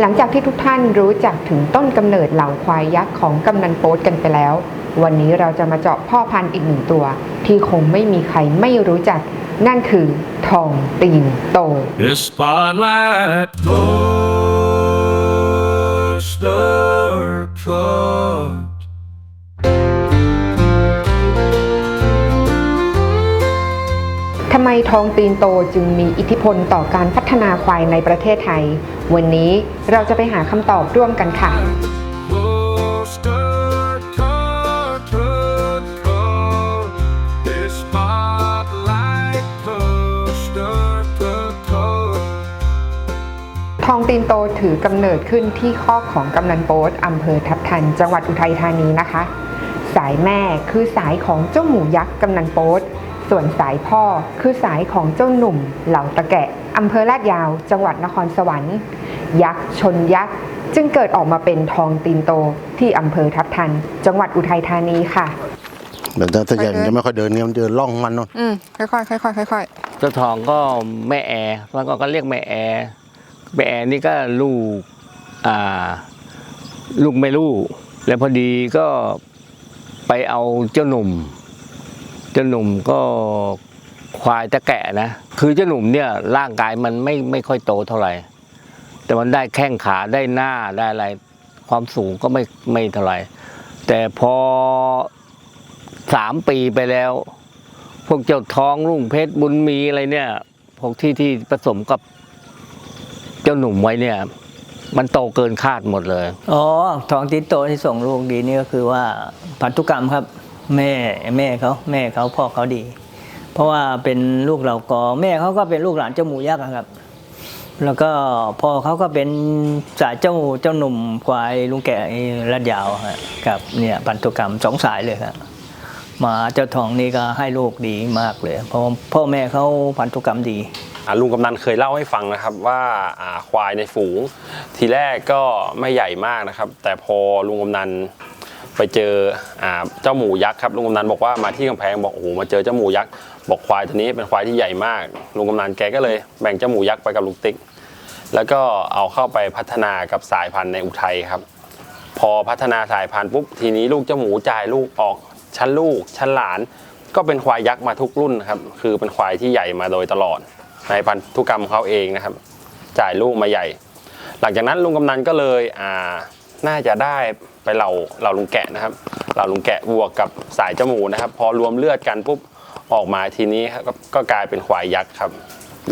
หลังจากที่ทุกท่านรู้จักถึงต้นกำเนิดเหล่าควายยักษ์ของกำนันโป๊ตกันไปแล้ว วันนี้เราจะมาเจาะพ่อพันธุ์อีกหนึ่งตัว ที่คงไม่มีใครไม่รู้จัก นั่นคือทองตีนโต The spotlight goes the ทำไมทองตีนโตจึงมีอิทธิพลต่อการพัฒนาควายในประเทศไทย วันนี้เราจะไปหาคำตอบร่วมกันค่ะ ทองตีนโตถือกำเนิดขึ้นที่คอของกำนันโป๊ตอำเภอทับทัน จังหวัดอุทัยธานีนะคะ สายแม่คือสายของเจ้าหมูยักษ์กำนันโป๊ต ส่วนสายพ่อคือสายของเจ้าหนุ่มเหล่าตะแกะอำเภอลาดยาว จังหวัดนครสวรรค์ ยักษ์ชนยักษ์จึงเกิดออกมาเป็นทองตีนโตที่อำเภอทับทัน จังหวัดอุทัยธานีค่ะเดี๋ยวถ้าใหญ่มันจะไม่ค่อยเดินเนี่ยมันเดินล่องมันนู่นอืมค่อยๆค่อยๆค่อยเจ้าทองก็แม่แอร์แล้วก็ก็เรียกแม่แอร์แม่แอร์นี่ก็ลูกอ่าลูกไม่ลูกแล้วพอดีก็ไปเอาเจ้าหนุ่ม เจ้าหนุ่มก็ควายตะแกะนะ คือเจ้าหนุ่มเนี่ยร่างกายมันไม่ไม่ค่อยโตเท่าไหร่ แต่มันได้แข้งขาได้หน้าได้อะไร ความสูงก็ไม่ไม่เท่าไหร่ แต่พอสามปีไปแล้ว พวกเจ้าท้องรุ่งเพชรบุญมีอะไรเนี่ย พวกที่ที่ผสมกับเจ้าหนุ่มไว้เนี่ย มันโตเกินคาดหมดเลย อ๋อ ท้องติดโตที่ส่งลูกดีนี่ก็คือว่าพันธุกรรมครับ แม่แม่เขาแม่เขาพ่อเขาดี เพราะว่าเป็นลูกเรากอแม่เขาก็เป็นลูกหลานเจ้าหมูยักษ์ครับ แล้วก็พ่อเขาก็เป็นสายเจ้าเจ้าหนุ่มควายลุงแก่รัดยาวฮะกับเนี่ยพันธุกรรมสองสายเลยครับมาเจ้าทองนี่ก็ให้ลูกดีมากเลยเพราะพ่อแม่เขาพันธุกรรมดีลุงกำนันเคยเล่าให้ฟังนะครับว่าควายในฝูง ทีแรกก็ไม่ใหญ่มากนะครับ แต่พอลุงกำนัน ไปเจออ่าเจ้าหมูยักษ์ครับลุงกำนันบอกว่ามาที่กำแพงบอกโอ้โหมาเจอเจ้าหมูยักษ์บอกควายตัวนี้เป็นควายที่ใหญ่มากลุงกำนันแกก็เลยแบ่งเจ้าหมูยักษ์ไปกับลุงติ๊ก แล้วก็เอาเข้าไปพัฒนากับสายพันธุ์ในอุทัยครับ พอพัฒนาสายพันธุ์ปุ๊บทีนี้ลูกเจ้าหมูจ่ายลูกออกชั้นลูกชั้นหลาน ก็เป็นควายยักษ์มาทุกรุ่นครับคือเป็นควายที่ใหญ่มาโดยตลอด ในพันธุกรรมของเขาเองนะครับ จ่ายลูกมาใหญ่ หลังจากนั้นลุงกำนันก็เลยอ่าน่าจะได้ ไปเหล่าเหล่าลุงแกะนะครับเหล่าลุงแกะบวกกับสายเจาหมูนะครับ พอรวมเลือดกันปุ๊บออกมาทีนี้ครับก็ก็กลายเป็นควายยักษ์ครับ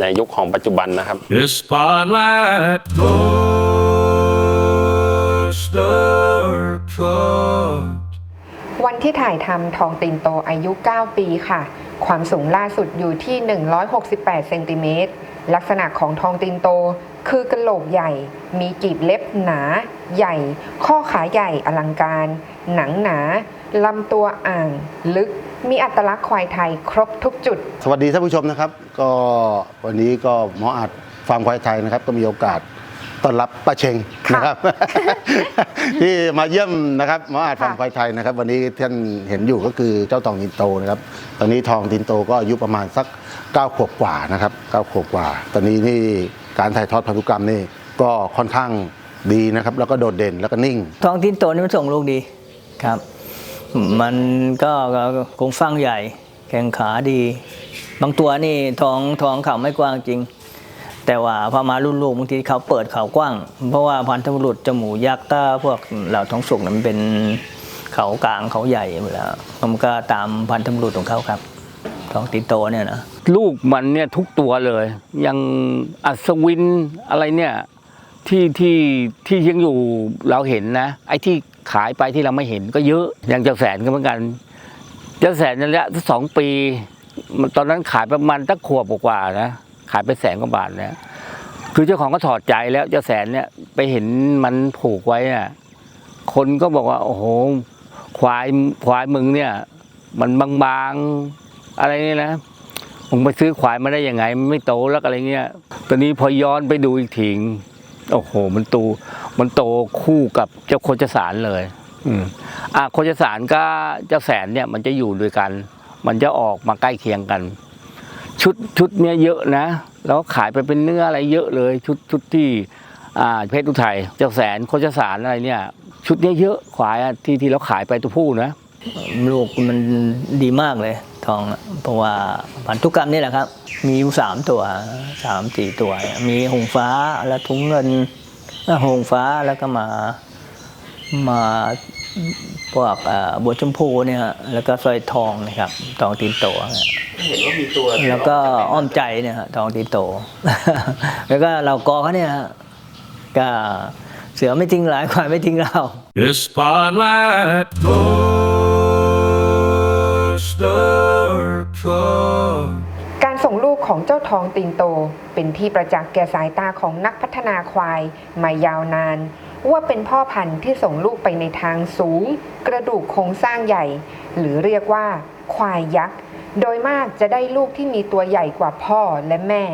ในยุคของปัจจุบันนะครับ The spotlight goes the report. วันที่ถ่ายทำทองตีนโตอายุ 9 ปีค่ะ ความสูงล่าสุดอยู่ที่ 168 เซนติเมตร ลักษณะของทองตีนโต คือกระโหลกใหญ่ มีกีบเล็บหนา ใหญ่ ข้อขาใหญ่อลังการ หนังหนาลำตัวอ่าง ลึก มีอัตลักษณ์ควายไทยครบทุกจุด สวัสดีท่านผู้ชมนะครับ ก็วันนี้ก็หมออัดฟาร์มควายไทยนะครับ ก็มีโอกาส ต้อนรับป้าเชงนะครับ ที่มาเยี่ยมนะครับหมออัดฟาร์มควายไทยนะครับ วันนี้ท่านเห็นอยู่ก็คือเจ้าทองตินโตนะครับ ตอนนี้ทองตินโตก็อายุประมาณสัก9ขวบกว่านะครับ9ขวบกว่า ตอนนี้นี่การถ่ายทอดพันธุกรรมนี่ก็ค่อนข้างดีนะครับ แล้วก็โดดเด่นแล้วก็นิ่ง ทองทิ้นโตนี่มันส่งลูกดีครับ มันก็ก็โครงสร้างใหญ่ แข้งขาดี บางตัวนี่ท้องท้องเขาไม่กว้างจริง แต่ว่าพอมารุ่นลูกบางทีเขาเปิดเขากว้าง เพราะว่าพันธบุรุษจมูกยักษ์ก็พวกเหล่าท้องสุกนี่ยมันเป็นเขากลางเขาใหญ่อยู่แล้วมันก็ตามพันธบุรุษของเขาครับทองติโตเนี่ยนะลูกมันเนี่ยทุกตัวเลยยังอัศวินอะไรเนี่ยที่ที่ที่ยังอยู่เราเห็นนะ ไอ้ที่ขายไปที่เราไม่เห็นก็เยอะอย่างเจ้าแสนก็เหมือนกันเจ้าแสนนั่นแหละสองปี ตอนนั้นขายประมาณตั้งขวบกว่านะ ขายไปแสนกว่าบาทแล้วคือเจ้าของก็ถอดใจแล้วเจ้าแสนเนี่ยไปเห็นมันผูกไว้น่ะ คนก็บอกว่า โอ้โห ควายควายมึงเนี่ย มันบางๆอะไรนี่นะผมไปซื้อควายมาได้ยังไงมันไม่โตแล้วอะไรเงี้ยตอนนี้พอย้อนไปดูอีกทีโอ้โห มันโตมันโตคู่กับเจ้าโคจสารเลย อืมอะโคจสารก็เจ้าแสนเนี่ย มันจะอยู่ด้วยกัน มันจะออกมาใกล้เคียงกัน ชุดชุดเนี้ยเยอะนะ แล้วขายไปเป็นเนื้ออะไรเยอะเลย ชุดชุดที่อ่าเพชรอุทัยเจ้าแสนโคชสารอะไรเนี่ย ชุดเนี้ยเยอะควายที่ที่เราขายไปตัวผู้นะลูกมันดีมากเลยทองเพราะว่าพันธุกรรมนี่แหละครับ มีอยู่สามตัวสามสี่ตัว มีหงฟ้าแล้วทุงเงินแล้วหงฟ้าแล้วก็มามา พวกเอ่อบัวชมพูเนี่ยฮะแล้วก็สร้อยทองนะครับทองตีนโตฮะเห็นว่ามีตัวแล้วก็อ้อมใจเนี่ยฮะทองตีนโต แล้วก็เรากอเขาเนี่ยฮะก็เสือไม่ทิ้งหลายควายไม่ทิ้งเรา The spotlight goes dark. การส่งลูกของเจ้าทองตีนโต เป็นที่ประจักษ์แก่สายตาของนักพัฒนาควายมายาวนาน ว่าเป็นพ่อพันธุ์ที่ส่งลูกไปในทางสูง กระดูกโครงสร้างใหญ่ หรือเรียกว่า ควายยักษ์ โดยมากจะได้ลูกที่มีตัวใหญ่กว่าพ่อและแม่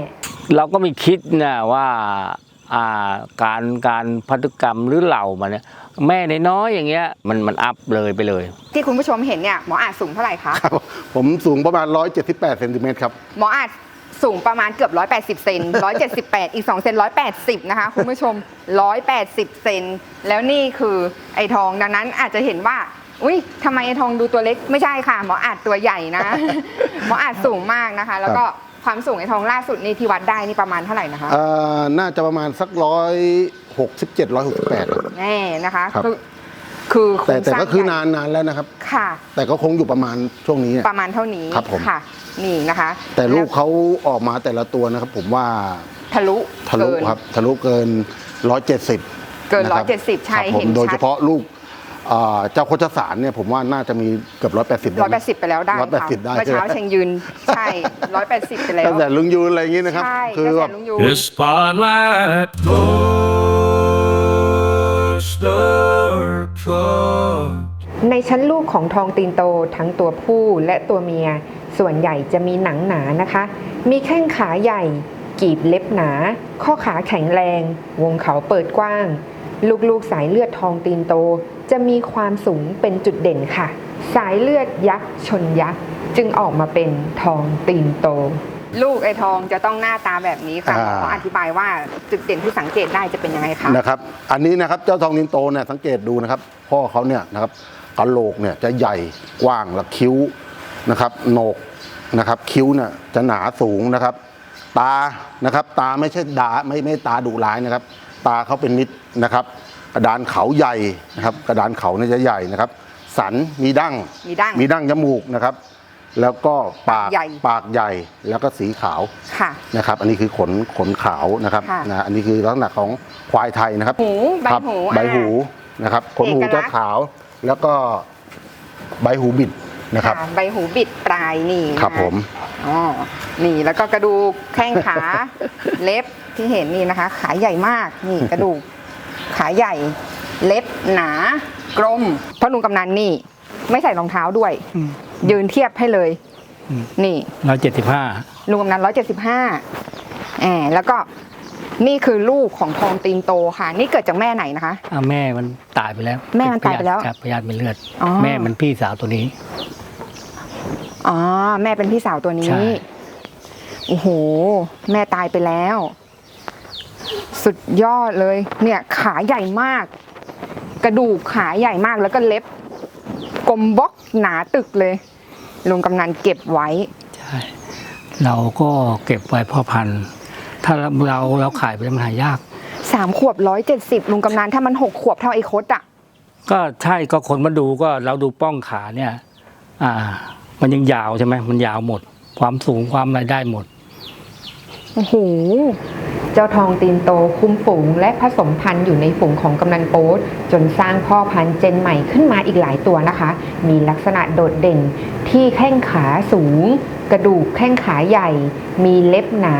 เราก็ไม่คิดนะว่าอ่าการการพันธุกรรมหรือเหล่ามันเนี่ยแม่น้อยๆอย่างเงี้ยมันมันอัพเลยไปเลย ที่คุณผู้ชมเห็นเนี่ยหมออาจสูงเท่าไหร่คะครับผมสูงประมาณ 178เซนติเมตรครับหมออาจ สูงประมาณเกือบ 180 เซน 178 อีก 2 เซน 180 นะคะ คุณผู้ชม 180 เซน แล้วนี่คือไอทอง ดังนั้นอาจจะเห็นว่า อุ้ยทำไมไอทองดูตัวเล็ก ไม่ใช่ค่ะ หมออาจตัวใหญ่นะ หมออาจสูงมากนะคะ แล้วก็ความสูงไอทองล่าสุดนี่ที่วัดได้นี่ประมาณเท่าไหร่นะคะ เอ่อน่าจะประมาณสักร้อยหกสิบเจ็ดร้อยหกสิบแปด แน่นะคะครับ คือ คือโครแต่งแต่สร้างก็คือใหญ่นานนานแล้วนะครับ ค่ะ แต่ก็คงอยู่ประมาณช่วงนี้เนี่ยประมาณเท่านี้ครับผม ค่ะ นี่นะคะแต่ลูกเขาออกมาแต่ละตัวนะครับ ผมว่าทะลุทะลุเกิน ครับทะลุเกินร้อยเจ็ดสิบเกิน170ใช่เห็นโดยชัดเฉพาะลูกเอ่อเจ้าโคชสารเนี่ยผมว่าน่าจะมีเกือบร้อยแปดสิบร้อยแปดสิบไปแล้วได้ร้อยแปดค่ะสิบได้เมื่อเช้าใช่ไหมเชงยืน ใช่ร้อยแปดสิบไปแล้วตั้งแต่ลุงยูนอะไรอย่างงี้นะครับ ใช่คืตั้งแบแต่บ ลุงยู The spotlight goes dark. ในชั้นลูกของทองตีนโตทั้งตัวผู้และตัวเมีย ส่วนใหญ่จะมีหนังหนานะคะ มีแข้งขาใหญ่ กีบเล็บหนา ข้อขาแข็งแรง วงเขาเปิดกว้าง ลูกๆสายเลือดทองตีนโต จะมีความสูงเป็นจุดเด่นค่ะ สายเลือดยักษ์ชนยักษ์ จึงออกมาเป็นทองตีนโต ลูกไอทองจะต้องหน้าตาแบบนี้ค่ะอ่า ขออธิบายว่าจุดเด่นที่สังเกตได้จะเป็นยังไงคะนะครับ อันนี้นะครับเจ้าทองนินโตเนี่ยสังเกตดูนะครับ พ่อเขาเนี่ยนะครับกะโหลกเนี่ยจะใหญ่กว้างและคิ้วนะครับโหนกนะครับ คิ้วเนี่ยจะหนาสูงนะครับ ตานะครับตาไม่ใช่ดาไม่ไม่ตาดุร้ายนะครับ ตาเขาเป็นมิตรนะครับ กระดานเขาใหญ่นะครับ กระดานเขาเนี่ยจะใหญ่นะครับ สันมีดั้ง มีดั้ง มีดั้งจมูกนะครับ แล้วก็ปากใหญ่ปากใหญ่แล้วก็สีขาวค่ะ นะครับ อันนี้คือขนขนขาวนะครับค่ะ นะอันนี้คือลักษณะของควายไทยนะครับหูใบครับหูใบอ่าหูนะครับ ขนหูเอกลัจะกษณ์ ขาว แล้วก็ใบหูบิดนะครับค่ะใบหูบิดปลายนี่นะะครับผม อ๋อนี่แล้วก็กระดูกแข้งขา เล็บที่เห็นนี่นะคะ ขาใหญ่มากนี่กระดูก ขาใหญ่ เล็บหนา กลมเพราะลุงกำนันนี่ ไม่ใส่รองเท้าด้วย ยืนเทียบให้เลย นี่ร้อยเจ็ดสิบห้าลุงกำนันร้อยเจ็ดสิบห้าแอบแล้วก็นี่คือลูกของทองตีนโตค่ะ นี่เกิดจากแม่ไหนนะคะแม่มันตายไปแล้วแม่มันตายไปแล้วครับพยาธิเป็นเลือด อ๋อ แม่มันพี่สาวตัวนี้ อ๋อ แม่เป็นพี่สาวตัวนี้ใช่โอ้โห แม่ตายไปแล้ว สุดยอดเลย เนี่ยขาใหญ่มาก กระดูกขาใหญ่มากแล้วก็เล็บ กลมบล็อกหนาตึกเลย ลุงกำนันเก็บไว้ ใช่เราก็เก็บไว้พ่อพันธุ์ถ้าเราเราขายไปแล้วมันหายาก สามขวบร้อยเจ็ดสิบลุงกำนันถ้ามันหกขวบเท่าไอ้คดอะก็ใช่ก็คนมาดูก็เราดูป้องขาเนี่ย อ่า มันยังยาวใช่ไหมมันยาวหมด ความสูงความอะไรได้หมด โอ้โห เจ้าทองตีนโตคุมฝูงและผสมพันธุ์อยู่ในฝูงของกำนันโป๊ตจนสร้างพ่อพันธุ์เจนใหม่ขึ้นมาอีกหลายตัวนะคะ มีลักษณะโดดเด่นที่แข้งขาสูง กระดูกแข้งขาใหญ่ มีเล็บหนา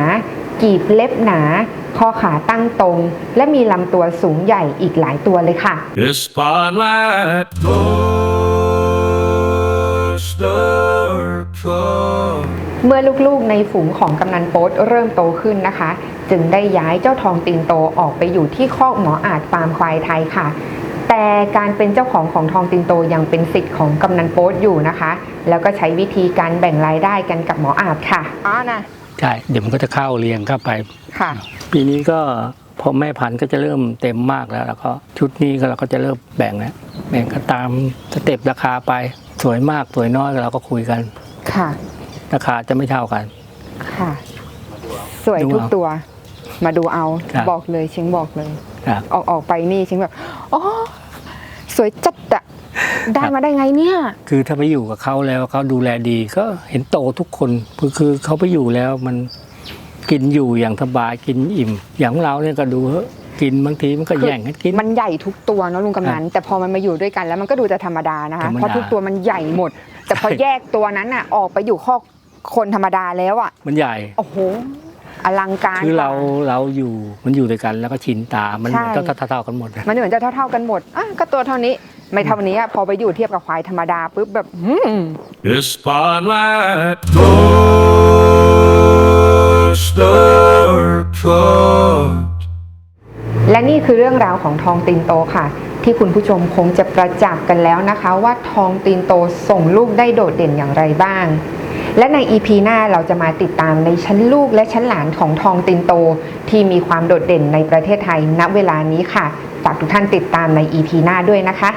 กีบเล็บหนาข้อขาตั้งตรง และมีลำตัวสูงใหญ่อีกหลายตัวเลยค่ะ เมื่อลูกๆในฝูงของกำนันโป๊ตเริ่มโตขึ้นนะคะ จึงได้ย้ายเจ้าทองตีนโตออกไปอยู่ที่คอกหมออาจฟาร์มควายไทยค่ะ แต่การเป็นเจ้าของของทองตีนโตยังเป็นสิทธิ์ของกำนันโป๊ตอยู่นะคะ แล้วก็ใช้วิธีการแบ่งรายได้กันกับหมออาจค่ะอ๋อนะใช่เดี๋ยวมันก็จะเข้าเรียงเข้าไปค่ะ ปีนี้ก็พอแม่พันธุ์ก็จะเริ่มเต็มมากแล้ว แล้วก็ชุดนี้ก็เราก็จะเริ่มแบ่งแล้วแบ่งก็ตามสเต็ปราคาไปสวยมากสวยน้อยก็เราก็คุยกันค่ะ ราคาจะไม่เท่ากัน ค่ะ สวยดูทุกเอาตัว มาดูเอาครับบอกเลยเชิงบอกเลย ครับ ออกออกไปนี่เชิงแบบอ๋อสวยจัดอะได้ครับมาได้ไงเนี่ย คือถ้าไปอยู่กับเขาแล้วเขาดูแลดี ก็เห็นโตทุกคนคือคือเขาไปอยู่แล้วมันกินอยู่อย่างสบายกินอิ่ม อย่างของเราเนี่ยก็ดูเถอะ กินบางทีมันก็แย่งกันกิน มันใหญ่ทุกตัวเนอะลุงกำนันแต่พอมันมาอยู่ด้วยกันแล้วมันก็ดูจะธรรมดานะคะธรรมดาเพราะทุกตัวมันใหญ่หมด แต่พอใช่แยกตัวนั้นอะออกไปอยู่คอกคนธรรมดาแล้วอะมันใหญ่โอ้โหอลังการคือเรากว่เราอยู่มันอยู่ด้วยกันแล้วก็ชินตา มันเหมือนใช่เท่าเท่าๆกันหมดนะมันเหมือนจะเท่าๆกันหมดอะก็ตัวเท่านี้ไม่เท่านี้อะพอไปอยู่เทียบกับควายธรรมดาปุ๊บแบบอืม The spotlight goes dark. และนี่คือเรื่องราวของทองตีนโตค่ะ ที่คุณผู้ชมคงจะประจักษ์กันแล้วนะคะ ว่าทองตีนโตส่งลูกได้โดดเด่นอย่างไรบ้าง และใน EP หน้าเราจะมาติดตามในชั้นลูกและชั้นหลานของทองตีนโต ที่มีความโดดเด่นในประเทศไทยณเวลานี้ค่ะ ฝากทุกท่านติดตามใน EP หน้าด้วยนะคะ